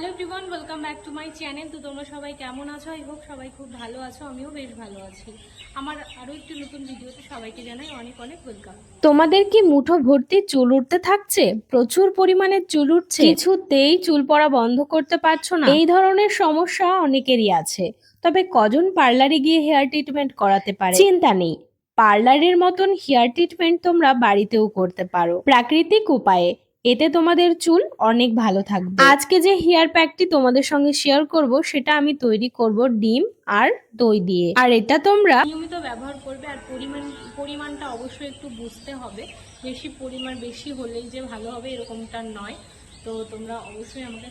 Hello everyone welcome back to my channel তো তোমরা সবাই কেমন আছো? আই হোপ সবাই খুব ভালো আছো, আমিও বেশ ভালো আছি। আমার আরও একটি নতুন ভিডিওতে সবাইকে জানাই অনেক অনেক ওয়েলকাম তোমাদের কি মুঠো ভর্তি চুল উঠতে থাকছে? প্রচুর পরিমাণে চুল উঠছে কিছুতেই চুল পড়া বন্ধ করতে পারছ না। এই ধরনের সমস্যা অনেকেরই আছে। তবে কজন পার্লারে গিয়ে হেয়ার ট্রিটমেন্ট করাতে পারে? চিন্তা নেই। পার্লারের মতন হেয়ার ট্রিটমেন্ট তোমরা বাড়িতেও করতে পারো। প্রাকৃতিক উপায়ে এতে তোমাদের চুল অনেক ভালো থাকবে। আজকে যে হেয়ার প্যাকটি তোমাদের সঙ্গে শেয়ার করব, সেটা আমি তৈরি করব ডিম আর দই দিয়ে। আর এটা তোমরা নিয়মিত ব্যবহার করবে আর পরিমাণ, পরিমাণটা অবশ্যই একটু বুঝতে হবে। বেশি পরিমাণ, বেশি হলেই যে ভালো হবে এরকমটা নয়। অবশ্যই আমাকে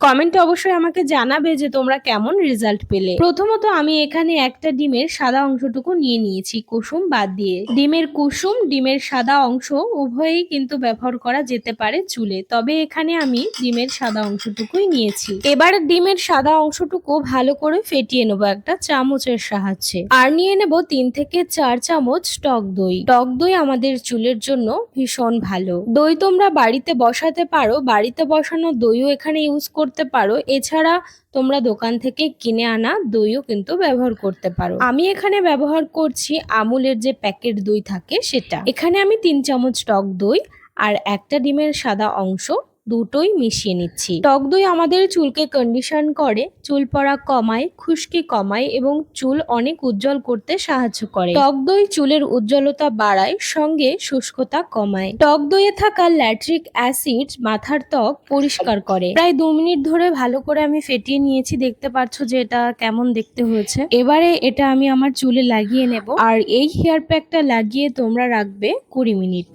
কমেন্টে অবশ্যই আমাকে জানাবে যে তোমরা কেমন রেজাল্ট পেলে। প্রথমত আমি এখানে একটা ডিমের সাদা অংশটুকু নিয়ে নিয়েছি, কুসুম বাদ দিয়ে। ডিমের কুসুম, ডিমের সাদা অংশ উভয়েই কিন্তু ব্যবহার করা যেতে পারে চুলে, তবে এখানে আমি ডিমের সাদা অংশটুকুই নিয়েছি। এবার ডিমের সাদা অংশটুকু ভালো করে ফেটিয়ে নেব একটা চামচের সাহায্যে। আর নিয়ে নেব তিন থেকে চার চামচ টক দই। টক দই আমাদের চুলের জন্য ভীষণ ভালো। দই তোমরা বাড়িতে বসাতে পারো বাড়িতে বসানো দইও এখানে ইউজ করতে পারো। এছাড়া তোমরা দোকান থেকে কিনে আনা দইও কিন্তু ব্যবহার করতে পারো। আমি এখানে ব্যবহার করছি আমুলের যে প্যাকেট দই থাকে সেটা। এখানে আমি তিন চামচ টক দই আর একটা ডিমের সাদা অংশ দুটোই মিশিয়ে নিচ্ছি। টক দই আমাদের চুলকে কন্ডিশন করে, চুল পড়া কমায়, খুশকি কমায় এবং চুল অনেক উজ্জ্বল করতে সাহায্য করে। টক দই চুলের উজ্জ্বলতা বাড়ায়, সঙ্গে শুষ্কতা কমায়। টক দইয়ে থাকা ল্যাট্রিক অ্যাসিড মাথার ত্বক পরিষ্কার করে। প্রায় দু মিনিট ধরে ভালো করে আমি ফেটিয়ে নিয়েছি, দেখতে পাচ্ছ যে এটা কেমন দেখতে হয়েছে। এবারে এটা আমি আমার চুলে লাগিয়ে নেব। আর এই হেয়ার প্যাকটা লাগিয়ে তোমরা রাখবে কুড়ি মিনিট।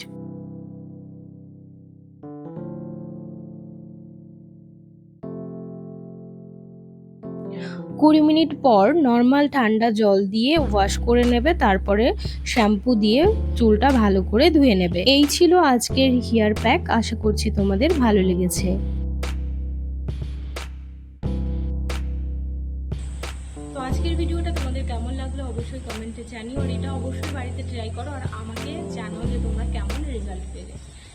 কুড়ি মিনিট পর নর্মাল ঠান্ডা জল দিয়ে ওয়াশ করে নেবে, তারপরে শ্যাম্পু দিয়ে চুলটা ভালো করে ধুয়ে নেবে। এই ছিল আজকের হেয়ার প্যাক আশা করছি তোমাদের ভালো লেগেছে। তো আজকের ভিডিওটা তোমাদের কেমন লাগল অবশ্যই কমেন্টে জানিও, আর এটা অবশ্যই বাড়িতে ট্রাই করো, আর আমাকে জানাও যে তোমরা কেমন রেজাল্ট পেলে।